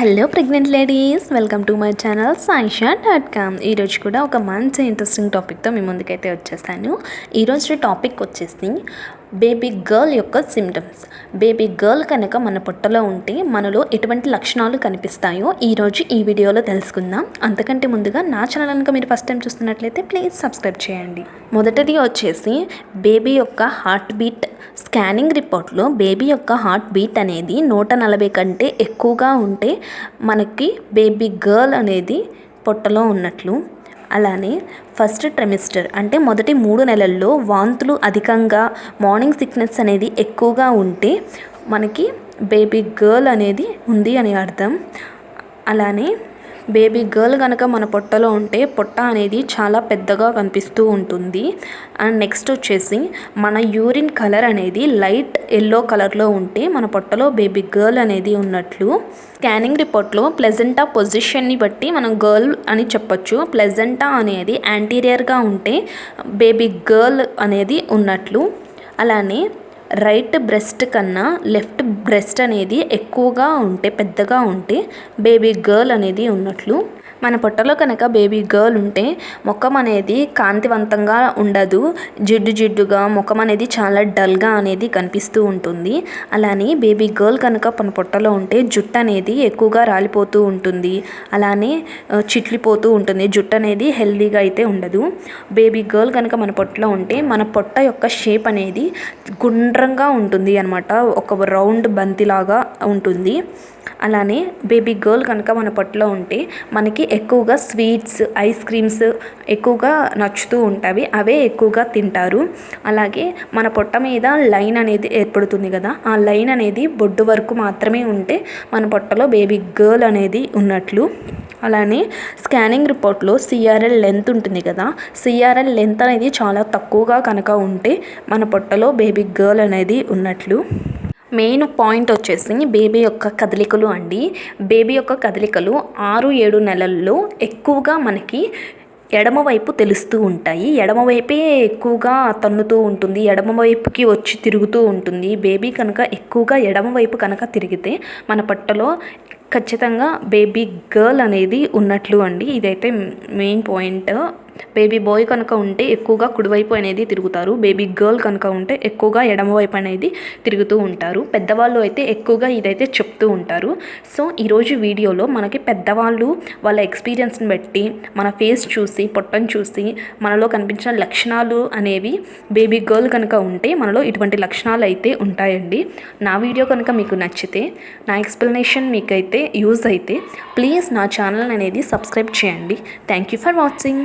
Hello pregnant ladies welcome to my channel Saisha dot com ఈరోజు కూడా ఒక మంచి ఇంట్రెస్టింగ్ టాపిక్తో మీ ముందుకైతే వచ్చేసాను ఈరోజు టాపిక్ వచ్చేసి బేబీ గర్ల్ యొక్క సిమ్టమ్స్ బేబీ గర్ల్ కనుక మన పొట్టలో ఉంటే మనలో ఎటువంటి లక్షణాలు కనిపిస్తాయో ఈరోజు ఈ వీడియోలో తెలుసుకుందాం. అంతకంటే ముందుగా నా ఛానల్ కనుక మీరు ఫస్ట్ టైం చూస్తున్నట్లయితే ప్లీజ్ సబ్స్క్రైబ్ చేయండి. మొదటిది వచ్చేసి బేబీ యొక్క హార్ట్ బీట్. స్కానింగ్ రిపోర్ట్లో బేబీ యొక్క హార్ట్ బీట్ అనేది నూట నలభై కంటే ఎక్కువగా ఉంటే మనకి బేబీ గర్ల్ అనేది పొట్టలో ఉన్నట్లు అలానే ఫస్ట్ ట్రెమిస్టర్ అంటే మొదటి మూడు నెలల్లో వాంతులు అధికంగా మార్నింగ్ సిక్నెస్ అనేది ఎక్కువగా ఉంటే మనకి బేబీ గర్ల్ అనేది ఉంది అని అర్థం. అలానే బేబీ గర్ల్ కనుక మన పొట్టలో ఉంటే పొట్ట అనేది చాలా పెద్దగా కనిపిస్తూ ఉంటుంది. అండ్ నెక్స్ట్ వచ్చేసి మన యూరిన్ కలర్ అనేది లైట్ ఎల్లో కలర్లో ఉంటే మన పొట్టలో బేబీ గర్ల్ అనేది ఉన్నట్లు. స్కానింగ్ రిపోర్ట్లో ప్లెజెంటా పొజిషన్ని బట్టి మనం గర్ల్ అని చెప్పొచ్చు. ప్లెజెంటా అనేది యాంటీరియర్గా ఉంటే బేబీ గర్ల్ అనేది ఉన్నట్లు. అలానే రైట్ బ్రెస్ట్ కన్నా లెఫ్ట్ బ్రెస్ట్ అనేది ఎక్కువగా ఉంటే పెద్దగా ఉంటే బేబీ గర్ల్ అనేది ఉన్నట్లు. మన పొట్టలో కనుక బేబీ గర్ల్ ఉంటే ముఖం అనేది కాంతివంతంగా ఉండదు. జిడ్డు జిడ్డుగా ముఖం అనేది చాలా డల్గా అనేది కనిపిస్తూ ఉంటుంది. అలానే బేబీ గర్ల్ కనుక మన పొట్టలో ఉంటే జుట్టు అనేది ఎక్కువగా రాలిపోతూ ఉంటుంది. అలానే చిట్లిపోతూ ఉంటుంది. జుట్టు అనేది హెల్దీగా అయితే ఉండదు. బేబీ గర్ల్ కనుక మన పొట్టలో ఉంటే మన పొట్ట యొక్క షేప్ అనేది గుండ్ర గుండ్రంగా ఉంటుంది అనమాట ఒక రౌండ్ బంతిలాగా ఉంటుంది. అలానే బేబీ గర్ల్ కనుక మన పొట్టలో ఉంటే మనకి ఎక్కువగా స్వీట్స్ ఐస్ క్రీమ్స్ ఎక్కువగా నచ్చుతూ ఉంటాయి. అవే ఎక్కువగా తింటారు. అలాగే మన పొట్ట మీద లైన్ అనేది ఏర్పడుతుంది కదా ఆ లైన్ అనేది బొడ్డు వరకు మాత్రమే ఉంటే మన పొట్టలో బేబీ గర్ల్ అనేది ఉన్నట్లు అలానే స్కానింగ్ రిపోర్ట్లో సిఆర్ఎల్ లెంత్ ఉంటుంది కదా. సిఆర్ఎల్ లెంత్ అనేది చాలా తక్కువగా కనుక ఉంటే మన పొట్టలో బేబీ గర్ల్ అనేది ఉన్నట్లు. మెయిన్ పాయింట్ వచ్చేసి బేబీ యొక్క కదలికలు అండి. బేబీ యొక్క కదలికలు ఆరు ఏడు నెలల్లో ఎక్కువగా మనకి ఎడమవైపు తెలుస్తూ ఉంటాయి. ఎడమవైపే ఎక్కువగా తన్నుతూ ఉంటుంది. ఎడమవైపుకి వచ్చి తిరుగుతూ ఉంటుంది. బేబీ కనుక ఎక్కువగా ఎడమవైపు కనుక తిరిగితే మన పట్టలో ఖచ్చితంగా బేబీ గర్ల్ అనేది ఉన్నట్లు అండి. ఇదైతే మెయిన్ పాయింట్ బేబీ బాయ్ కనుక ఉంటే ఎక్కువగా కుడివైపు అనేది తిరుగుతారు. బేబీ గర్ల్ కనుక ఉంటే ఎక్కువగా ఎడమవైపు అనేది తిరుగుతూ ఉంటారు. పెద్దవాళ్ళు అయితే ఎక్కువగా ఇదైతే చెప్తూ ఉంటారు. సో ఈరోజు వీడియోలో మనకి పెద్దవాళ్ళు వాళ్ళ ఎక్స్పీరియన్స్ని బట్టి మన ఫేస్ చూసి పొట్టను చూసి మనలో కనిపించిన లక్షణాలు అనేవి బేబీ గర్ల్ కనుక ఉంటే మనలో ఇటువంటి లక్షణాలు అయితే ఉంటాయండి. నా వీడియో కనుక మీకు నచ్చితే నా ఎక్స్ప్లెనేషన్ మీకైతే యూజ్ అయితే ప్లీజ్ నా ఛానల్ అనేది సబ్స్క్రైబ్ చేయండి. Thank you for watching.